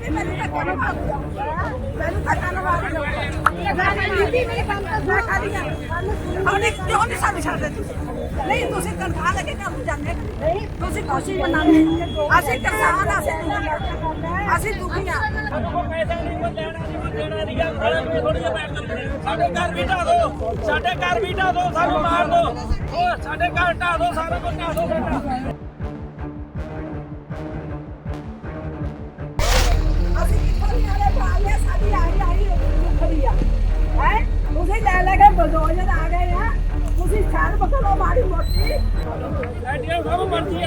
ਬੀਬੀ ਮੈਨੂੰ ਧੱਕਾ ਨਾ ਮਾਰ ਮੈਨੂੰ ਧੱਕਾ ਨਾ ਮਾਰ ਬੀਬੀ ਮੇਰੀ ਗੱਲ ਤਾਂ ਸੁਣ ਖਾਲੀ ਆ ਉਹਨੇ ਕਿਉਂ ਨਹੀਂ ਸਾਨੂੰ ਛੱਡਦੇ ਤੁਸੀਂ ਨਹੀਂ ਤੁਸੀਂ ਤਨਖਾਹ ਲੈ ਕੇ ਕੰਮ ਜਾਂਦੇ ਨਹੀਂ ਤੁਸੀਂ ਖੁਸ਼ੀ ਮਨਾਉਂਦੇ ਅਸੀਂ ਕਿਸਾਨ ਅਸੀਂ ਦੁਖੀਆਂ ਅਸੀਂ ਦੁਖੀ ਸਾਡੇ ਘਰ ਵੀ ਢਾ ਦੋ ਸਾਡੇ ਘਰ ਵੀ ਢਾ ਦੋ ਸਾਨੂੰ ਮਾਰ ਦੋ ਸਾਡੇ ਘਰ। ਢਾ ਦੋ ਸਾਰਾ ਕੁਝ ਢਾ ਦੋ ਸਾਡਾ ਲੈ ਲੈ ਕੇ ਬਲਡੋਜ਼ਰ ਆ ਗਏ ਆ ਤੁਸੀਂ ਛਾਲ ਬਕਲੋ ਮਾਰੀ ਮੋਟੀ ਐਡੀਆਂ ਸਭ ਮਰਜ਼ੀ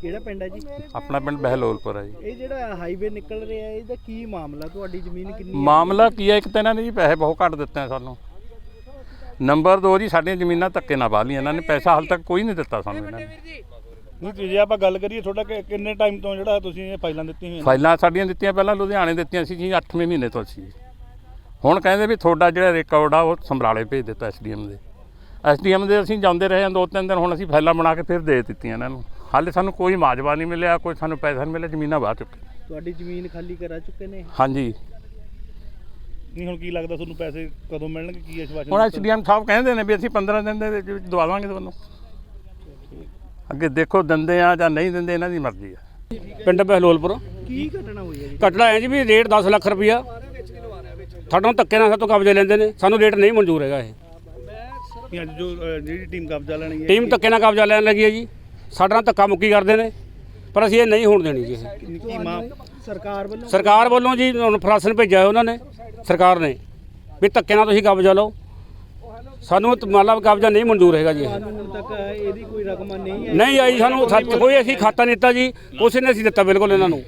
ਕਿਹੜਾ ਪਿੰਡ ਹੈ ਜੀ? ਆਪਣਾ ਪਿੰਡ ਬਹਿਲੋਲਪੁਰ ਆ ਜੀ। ਇਹ ਜਿਹੜਾ ਹਾਈਵੇ ਨਿਕਲ ਰਿਹਾ ਇਹਦਾ ਕੀ ਮਾਮਲਾ? ਤੁਹਾਡੀ ਜ਼ਮੀਨ ਕਿੰਨੀ ਹੈ? ਮਾਮਲਾ ਕੀ ਹੈ? ਇੱਕ ਤਾਂ ਇਹਨਾਂ ਨੇ ਜੀ ਪੈਸੇ ਬਹੁਤ ਘੱਟ ਦਿੱਤੇ ਆ ਸਾਨੂੰ। ਨੰਬਰ 2 ਜੀ ਸਾਡੀਆਂ ਜ਼ਮੀਨਾਂ ਧੱਕੇ ਨਾਲ ਵਾਹ ਲਈਆਂ। ਇਹਨਾਂ ਨੇ ਪੈਸਾ ਹਾਲ ਤੱਕ ਕੋਈ ਨਹੀਂ ਦਿੱਤਾ ਸਾਨੂੰ ਇਹਨਾਂ ਨੇ। ਨਹੀਂ ਤੇ ਜੇ ਆਪਾਂ ਗੱਲ ਕਰੀਏ ਤੁਹਾਡਾ ਕਿ- ਕਿੰਨੇ ਟਾਈਮ ਤੋਂ ਜਿਹੜਾ ਤੁਸੀਂ ਇਹ ਫਾਈਲਾਂ ਦਿੱਤੀਆਂ ਹੋਈਆਂ ਨੇ? ਫਾਈਲਾਂ ਸਾਡੀਆਂ ਦਿੱਤੀਆਂ ਪਹਿਲਾਂ ਲੁਧਿਆਣੇ ਦਿੱਤੀਆਂ ਸੀ ਜੀ 8ਵੇਂ ਮਹੀਨੇ ਤੋਂ ਸੀ ਹੁਣ ਕਹਿੰਦੇ ਵੀ ਤੁਹਾਡਾ ਜਿਹੜਾ ਰਿਕਾਰਡ ਆ ਉਹ ਸਮਰਾਲੇ ਭੇਜ ਦਿੱਤਾ ਐਸਡੀਐਮ ਦੇ। ਐਸਡੀਐਮ ਦੇ ਅਸੀਂ ਜਾਂਦੇ ਰਹੇ ਹਾਂ ਦੋ ਤਿੰਨ ਦਿਨ ਹੁਣ ਅਸੀਂ ਫਾਈਲਾਂ ਬਣਾ ਕੇ ਫਿਰ ਦੇ ਦਿੱਤੀਆਂ ਇਹਨਾਂ ਨੂੰ। ਹਾਲੇ ਸਾਨੂੰ ਕੋਈ ਮਾਜਵਾ ਨਹੀਂ ਮਿਲਿਆ ਕੋਈ ਸਾਨੂੰ ਪੈਸਾ ਨਹੀਂ ਮਿਲਿਆ ਜ਼ਮੀਨਾਂ ਵਾਹ ਚੁੱਕੇ ਤੁਹਾਡੀ ਜ਼ਮੀਨ ਖਾਲੀ ਕਰਾ ਚੁੱਕੇ ਨੇ ਹਾਂਜੀ। ਨਹੀਂ ਹੁਣ ਕੀ ਲੱਗਦਾ ਤੁਹਾਨੂੰ ਪੈਸੇ ਕਦੋਂ ਮਿਲਣਗੇ ਕੀ ਆਸ਼ਵਾਸਨ ਹੁਣ? ਐਸਡੀਐਮ ਸਾਹਿਬ ਕਹਿੰਦੇ ਨੇ ਵੀ ਅਸੀਂ 15 ਦਿਨ ਦੇ ਵਿੱਚ ਦਵਾ ਦਾਂਗੇ ਤੁਹਾਨੂੰ। ਅੱਗੇ ਦੇਖੋ ਦਿੰਦੇ ਆ ਜਾਂ ਨਹੀਂ ਦਿੰਦੇ ਇਹਨਾਂ ਦੀ ਮਰਜ਼ੀ ਆ। ਪਿੰਡ ਬਹਿਲੋਲਪੁਰ। ਕੀ ਘਟਨਾ ਹੋਈ ਹੈ ਜੀ? ਘਟਨਾ ਹੈ ਜੀ ਵੀ ਰੇਟ 10 ਲੱਖ ਰੁਪਇਆ ਸਾਡੋਂ ਧੱਕੇ ਨਾਲ ਸਾਤੋਂ ਕਬਜ਼ੇ ਲੈਂਦੇ ਨੇ ਸਾਨੂੰ ਰੇਟ ਨਹੀਂ ਮਨਜ਼ੂਰ ਹੈਗਾ ਇਹ। ਅੱਜ ਜੋ ਜਿਹੜੀ ਟੀਮ ਕਬਜ਼ਾ ਲੈਣੀ ਹੈ ਟੀਮ ਧੱਕੇ ਨਾਲ ਕਬਜ਼ਾ ਲੈਣ ਲੱਗੀ ਹੈ ਜੀ। ਸਾਡੇ ਨਾਲ ਧੱਕਾ ਮੁੱਕੀ ਕਰਦੇ ਨੇ ਪਰ ਅਸੀਂ ਇਹ ਨਹੀਂ ਹੋਣ ਦੇਣੀ ਜੀ ਕੀ- ਮਾਂ ਸਰਕਾਰ ਵੱਲੋਂ ਸਰਕਾਰ ਵੱਲੋਂ ਜੀ ਹੁਣ ਫਰਾਸਨ ਭੇਜਿਆ ਹੈ ਉਹਨਾਂ ਨੇ ਸਰਕਾਰ ਨੇ ਵੀ ਧੱਕੇ ਨਾਲ ਤੁਸੀਂ ਕਬਜ਼ਾ ਲਓ। ਸਾਨੂੰ ਤਾਂ ਮੰਨ ਲਾ ਕਬਜ਼ਾ ਨਹੀਂ ਮਨਜ਼ੂਰ ਹੈਗਾ ਜੀ ਇਹ। ਹੁਣ ਤੱਕ ਇਹਦੀ ਕੋਈ ਰਕਮ ਨਹੀਂ ਹੈ ਨਹੀਂ ਆਈ ਸਾਨੂੰ ਸੱਚ ਕੋਈ ਅਸੀਂ ਖਾਤਾ ਨਹੀਂ ਦਿੱਤਾ ਜੀ ਉਸੇ ਨੇ ਅਸੀਂ ਦਿੱਤਾ ਬਿਲਕੁਲ ਇਹਨਾਂ ਨੂੰ।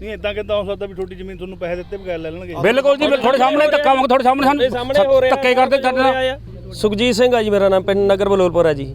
ਨਹੀਂ ਇਦਾਂ ਕਿੱਦਾਂ ਹੋ ਸਕਦਾ ਵੀ ਤੁਹਾਡੀ ਜ਼ਮੀਨ ਤੁਹਾਨੂੰ ਪੈਸੇ ਦਿੱਤੇ ਬਗੈਰ ਲੈ ਲੈਣਗੇ? ਬਿਲਕੁਲ ਜੀ ਤੁਹਾਡੇ ਸਾਹਮਣੇ ਧੱਕਾ ਮੰਗ ਤੁਹਾਡੇ ਸਾਹਮਣੇ ਸਾਨੂੰ ਧੱਕੇ ਕਰਦੇ ਸਾਡੇ ਨਾਲ ਸੁਖਜੀਤ ਸਿੰਘ ਆ ਜੀ ਮੇਰਾ ਨਾਮ ਪਿੰਡ ਨਗਰ ਬਲੋਲਪੁਰ ਆ ਜੀ।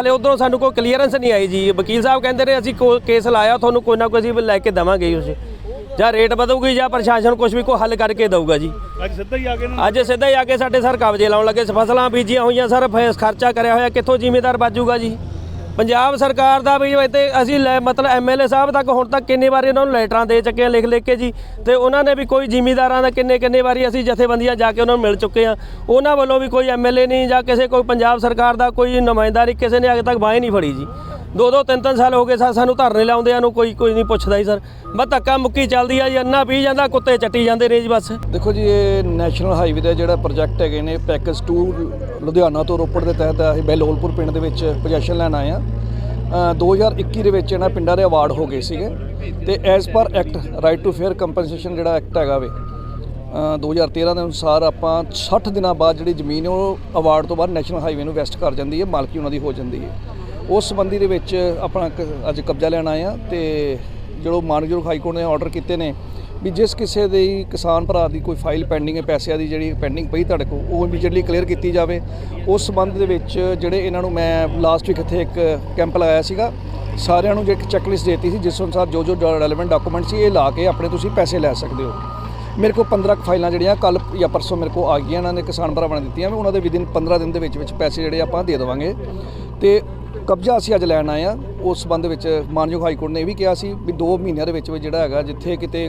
ਹਲੇ ਉਧਰੋਂ ਸਾਨੂੰ ਕੋਈ ਕਲੀਅਰੈਂਸ ਨਹੀਂ ਆਈ ਜੀ। ਵਕੀਲ ਸਾਹਿਬ ਕਹਿੰਦੇ ਨੇ ਅਸੀਂ ਕੋ- ਕੇਸ ਲਾਇਆ ਤੁਹਾਨੂੰ ਕੋਈ ਨਾ ਕੋਈ ਅਸੀਂ ਲੈ ਕੇ ਦੇਵਾਂਗੇ ਉਸ। ਜਾਂ ਰੇਟ ਵਧੂਗੀ ਜਾਂ ਪ੍ਰਸ਼ਾਸਨ ਕੁਝ ਵੀ ਕੋਈ ਹੱਲ ਕਰਕੇ ਦਊਗਾ ਜੀ। ਅੱਜ ਸਿੱਧਾ ਹੀ ਆ ਕੇ ਅੱਜ ਸਿੱਧਾ ਹੀ ਆ ਕੇ ਸਾਡੇ ਸਰ ਕਬਜ਼ੇ ਲਾਉਣ ਲੱਗੇ। ਫਸਲਾਂ ਬੀਜੀਆਂ ਹੋਈਆਂ ਸਰ ਖਰਚਾ ਕਰਿਆ ਹੋਇਆ ਕਿੱਥੋਂ ਜ਼ਿਮੀਦਾਰ ਬਾਜੂਗਾ ਜੀ? ਪੰਜਾਬ ਸਰਕਾਰ ਦਾ ਵੀ ਇੱਥੇ ਅਸੀਂ ਲੈ, ਮਤਲਬ ਐਮਐਲਏ ਸਾਹਿਬ ਤੱਕ ਹੁਣ ਤੱਕ ਕਿੰਨੇ ਵਾਰੀ ਉਹਨਾਂ ਨੂੰ ਲੈਟਰਾਂ ਦੇ ਚੱਕੇ ਆ ਲਿਖ ਲਿਖ ਕੇ ਜੀ, ਤੇ ਉਹਨਾਂ ਨੇ ਵੀ ਕੋਈ ਜ਼ਿਮੀਦਾਰਾਂ ਦਾ ਕਿੰਨੇ ਕਿੰਨੇ ਵਾਰੀ ਅਸੀਂ ਜਥੇਬੰਦੀਆਂ ਜਾ ਕੇ ਉਹਨਾਂ ਨੂੰ ਮਿਲ ਚੁੱਕੇ ਆ ਉਹਨਾਂ ਵੱਲੋਂ ਵੀ ਕੋਈ ਐਮਐਲਏ ਨਹੀਂ ਜਾਂ ਕਿਸੇ ਕੋਈ ਪੰਜਾਬ ਸਰਕਾਰ ਦਾ ਕੋਈ ਨੁਮਾਇੰਦਾਰੀ ਕਿਸੇ ਨੇ ਅਜੇ ਤੱਕ ਬਾਹ ਨਹੀਂ ਫੜੀ ਜੀ। ਦੋ ਦੋ, ਤਿੰਨ ਤਿੰਨ ਸਾਲ ਹੋ ਗਏ ਸਾ, ਸਾਨੂੰ ਧਰਨੇ ਲਾਉਂਦਿਆਂ ਨੂੰ ਕੋਈ ਕੋਈ ਨਹੀਂ ਪੁੱਛਦਾ ਜੀ ਸਰ। ਬਸ ਧੱਕਾ ਮੁੱਕੀ ਚੱਲਦੀ ਆ ਜੀ, ਅੰਨਾ ਪੀ ਜਾਂਦਾ, ਕੁੱਤੇ ਚੱਟੀ ਜਾਂਦੇ ਨੇ ਜੀ ਬਸ। ਦੇਖੋ ਜੀ, ਇਹ ਨੈਸ਼ਨਲ ਹਾਈਵੇ ਦਾ ਜਿਹੜਾ ਪ੍ਰੋਜੈਕਟ ਹੈਗੇ ਨੇ, ਪੈਕੇਜ 2 ਲੁਧਿਆਣਾ ਤੋਂ ਰੋਪੜ ਦੇ ਤਹਿਤ ਅਸੀਂ ਬਹਿਲੋਲਪੁਰ ਪਿੰਡ ਦੇ ਵਿੱਚ ਪੋਜੀਸ਼ਨ ਲੈਣ ਆਏ ਆ 2021 ਦੇ ਵਿੱਚ ਇਹਨਾਂ ਪਿੰਡਾਂ ਦੇ ਅਵਾਰਡ ਹੋ ਗਏ ਸੀਗੇ ਤੇ as per act right to fair compensation ਜਿਹੜਾ ਐਕਟ ਹੈਗਾ ਵੇ ਅ, 2013 ਦੇ ਅਨੁਸਾਰ ਆਪਾਂ 60 ਦਿਨਾਂ ਬਾਅਦ ਜਿਹੜੀ ਜ਼ਮੀਨ ਉਹ ਅਵਾਰਡ ਤੋਂ ਬਾਅਦ ਨੈਸ਼ਨਲ ਹਾਈਵੇ ਨੂੰ ਵੈਸਟ ਕਰ ਜਾਂਦੀ ਹੈ ਮਾਲਕੀ ਉਹਨਾਂ ਦੀ ਹੋ ਜਾਂਦੀ ਹੈ। ਉਸ ਸੰਬੰਧੀ ਦੇ ਵਿੱਚ ਆਪਣਾ ਕ- ਅੱਜ ਕਬਜ਼ਾ ਲੈਣ ਆਏ ਆ ਤੇ ਜਿਹੜੋ ਮਾਨਯੋਗ ਹਾਈ ਕੋਰਟ ਨੇ ਆਰਡਰ ਕੀਤੇ ਨੇ ਵੀ ਜਿਸ ਕਿਸੇ ਦੇ ਕਿਸਾਨ ਭਰਾ ਦੀ ਕੋਈ ਫਾਈਲ ਪੈਂਡਿੰਗ ਹੈ, ਪੈਸਿਆਂ ਦੀ ਜਿਹੜੀ ਪੈਂਡਿੰਗ ਪਈ ਤੁਹਾਡੇ ਕੋਲ, ਉਹ ਇਮੀਡੀਏਟਲੀ ਕਲੀਅਰ ਕੀਤੀ ਜਾਵੇ। ਉਸ ਸੰਬੰਧ ਦੇ ਵਿੱਚ ਜਿਹੜੇ ਇਹਨਾਂ ਨੂੰ ਮੈਂ ਲਾਸਟ ਵੀਕ ਇੱਥੇ ਇੱਕ ਕੈਂਪ ਲਗਾਇਆ ਸੀਗਾ, ਸਾਰਿਆਂ ਨੂੰ ਜਿਹੜੀ ਚੈੱਕਲਿਸਟ ਦਿੱਤੀ ਸੀ, ਜਿਸ ਅਨੁਸਾਰ ਜੋ ਜੋ ਰੈਲੇਵੈਂਟ ਡਾਕੂਮੈਂਟ ਸੀ, ਇਹ ਲਾ ਕੇ ਆਪਣੇ ਤੁਸੀਂ ਪੈਸੇ ਲੈ ਸਕਦੇ ਹੋ। ਮੇਰੇ ਕੋਲ 15 ਫਾਈਲਾਂ ਜਿਹੜੀਆਂ ਕੱਲ ਜਾਂ ਪਰਸੋਂ ਮੇਰੇ ਕੋਲ ਆ ਗਈਆਂ, ਇਹਨਾਂ ਨੇ ਕਿਸਾਨ ਭਰਾਵਾਂ ਨੇ ਦਿੱਤੀਆਂ, ਮੈਂ ਉਹਨਾਂ ਦੇ ਵਿਦਿਨ 15 ਦਿਨ ਦੇ ਵਿੱਚ ਵਿੱਚ ਪੈਸੇ ਜਿਹੜੇ ਆਪਾਂ ਦੇ ਦੇਵਾਂਗੇ। ਤੇ ਕਬਜ਼ਾ ਅਸੀਂ ਅੱਜ ਲੈਣ ਆਏ ਆ ਉਸ ਸੰਬੰਧ ਵਿੱਚ ਮਾਨਯੋਗ ਹਾਈ ਕੋਰਟ ਨੇ ਇਹ ਵੀ ਕਿਹਾ ਸੀ ਵੀ 2 ਮਹੀਨਿਆਂ ਦੇ ਵਿੱਚ ਵਿੱਚ ਜਿਹੜਾ ਹੈਗਾ, ਜਿੱਥੇ ਕਿਤੇ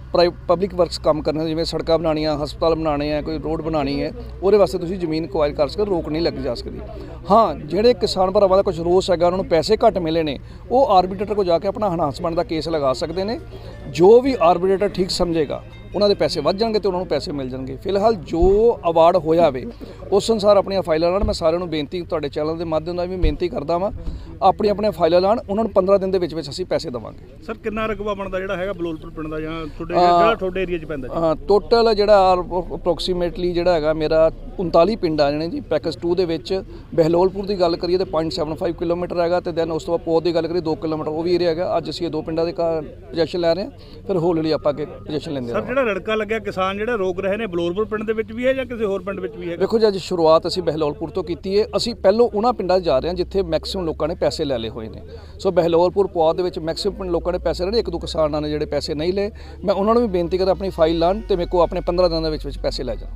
ਪਬਲਿਕ ਵਰਕਸ ਕੰਮ ਕਰਨੇ ਜਿਵੇਂ ਸੜਕਾਂ ਬਣਾਉਣੀਆਂ ਹਸਪਤਾਲ ਬਣਾਉਣੇ ਆ ਕੋਈ ਰੋਡ ਬਣਾਉਣੀ ਹੈ ਉਹਦੇ ਵਾਸਤੇ ਤੁਸੀਂ ਜ਼ਮੀਨ ਕੁਆਇਰ ਕਰ ਸਕਦੇ ਹੋ, ਰੋਕ ਨਹੀਂ ਲੱਗ ਜਾ ਸਕਦੀ। ਹਾਂ ਜਿਹੜੇ ਕਿਸਾਨ ਭਰਾਵਾਂ ਦਾ ਕੁਝ ਰੋਸ ਹੈਗਾ ਉਹਨਾਂ ਨੂੰ ਪੈਸੇ ਘੱਟ ਮਿਲੇ ਨੇ ਉਹ ਆਰਬਿਟਰੇਟਰ ਕੋਲ ਜਾ ਕੇ ਆਪਣਾ ਹਨਾਸਮੈਂਟ ਦਾ ਕੇਸ ਲਗਾ ਸਕਦੇ ਨੇ। ਜੋ ਵੀ ਆਰਬਿਟਰੇਟਰ ਠੀਕ ਸਮਝੇਗਾ ਉਹਨਾਂ ਦੇ ਪੈਸੇ ਵੱਧ ਜਾਣਗੇ ਤੇ ਉਹਨਾਂ ਨੂੰ ਪੈਸੇ ਮਿਲ ਜਾਣਗੇ। ਫਿਲਹਾਲ ਜੋ ਅਵਾਰਡ ਹੋਇਆ ਵੇ ਉਸ ਅਨੁਸਾਰ ਆਪਣੀਆਂ ਫਾਈਲਾਂ ਲਾਣ। ਮੈਂ ਸਾਰਿਆਂ ਨੂੰ ਬੇਨਤੀ ਤੁਹਾਡੇ ਚੈਨਲ ਦੇ ਮਾਧਿਅਮ ਨਾਲ ਵੀ ਬੇਨਤੀ ਕਰਦਾ ਵਾਂ ਆਪਣੀ ਆਪਣੀਆਂ ਫਾਈਲਾਂ ਲਾਣ ਉਹਨਾਂ ਨੂੰ 15 ਦਿਨ ਦੇ ਵਿੱਚ ਵਿੱਚ ਅਸੀਂ ਪੈਸੇ ਦੇਵਾਂਗੇ। ਸਰ ਕਿੰਨਾ ਰਕਬਾ ਬਣਦਾ ਜਿਹੜਾ ਹੈਗਾ ਬਲੋਲਪੁਰ ਪਿੰਡ ਦਾ ਜਾਂ ਤੁਹਾਡੇ ਜਿਹੜਾ ਤੁਹਾਡੇ ਏਰੀਆ 'ਚ ਪੈਂਦਾ ਜੀ? ਟੋਟਲ ਜਿਹੜਾ ਅਪਰੋਕਸੀਮੇਟਲੀ ਜਿਹੜਾ ਹੈਗਾ ਮੇਰਾ 39 ਪਿੰਡ ਆ ਜਾਣੇ ਜੀ ਪੈਕੇਜ 2 ਦੇ ਵਿੱਚ ਬਹਿਲੋਲਪੁਰ ਦੀ ਗੱਲ ਕਰੀਏ ਤੇ 0.75 ਕਿਲੋਮੀਟਰ ਹੈਗਾ ਤੇ ਦੈਨ ਉਸ ਤੋਂ ਬਾਅਦ ਪੋਤ ਦੀ ਗੱਲ ਕਰੀਏ 2 ਕਿਲੋਮੀਟਰ ਉਹ ਵੀ ਏਰੀਆ ਹੈਗਾ। ਅੱਜ ਅਸੀਂ ਇਹ ਦੋ ਪਿੰਡਾਂ ਦੇ ਪੋਜੀਸ਼ਨ ਲੈ ਰਹੇ ਹਾਂ। ਫਿਰ ਹੌਲੀ ਹੌਲੀ ਆਪਾਂ ਅੱਗੇ ਪੋਜੀਸ਼ਨ ਲੈਂਦੇ ਸਰ ਜਿਹੜਾ ਰੜਕਾ ਲੱਗਿਆ ਕਿਸਾਨ ਜਿਹੜੇ ਰੋਕ ਰਹੇ ਨੇ ਬਲੋਲਪੁਰ ਪਿੰਡ ਦੇ ਵਿੱਚ ਵੀ ਹੈ ਜਾਂ ਕਿਸੇ ਹੋਰ ਪਿੰਡ ਵਿੱਚ ਵੀ ਹੈ ਵੇਖੋ ਜੀ ਅੱਜ ਸ਼ੁਰੂਆਤ ਅਸੀਂ ਬਹਿਲੋਲਪੁਰ ਤੋਂ ਕੀਤੀ ਹੈ। ਅਸੀਂ ਪਹਿਲੋਂ ਉਹਨਾਂ ਪਿੰਡਾਂ 'ਚ ਜਾ ਰਹੇ ਹਾਂ ਜਿੱਥੇ ਮੈਕਸਿਮਮ ਲੋਕਾਂ ਨੇ ਪੈਸੇ ਲੈ ਲਏ ਹੋਏ ਨੇ। ਸੋ ਬਹਿਲੋਲਪੁਰ ਪੁਆਧ ਦੇ ਵਿੱਚ ਮੈਕਸਿਮਮ ਲੋਕਾਂ ਨੇ ਪੈਸੇ ਲੈ ਲਏ ਇੱਕ ਦੋ ਕਿਸਾਨਾਂ ਨੇ ਜਿਹੜੇ ਪੈਸੇ ਨਹੀਂ ਲਏ। ਮੈਂ ਉਹਨਾਂ ਨੂੰ ਵੀ ਬੇਨਤੀ ਕਰਦਾ ਆਪਣੀ ਫਾਈਲ ਲਾਣ ਤੇ ਮੇਰੇ ਕੋਲ ਆਪਣੇ 15 ਦਿਨਾਂ ਦੇ ਵਿੱਚ ਵਿੱਚ ਪੈਸੇ ਲੈ ਜਾਣ।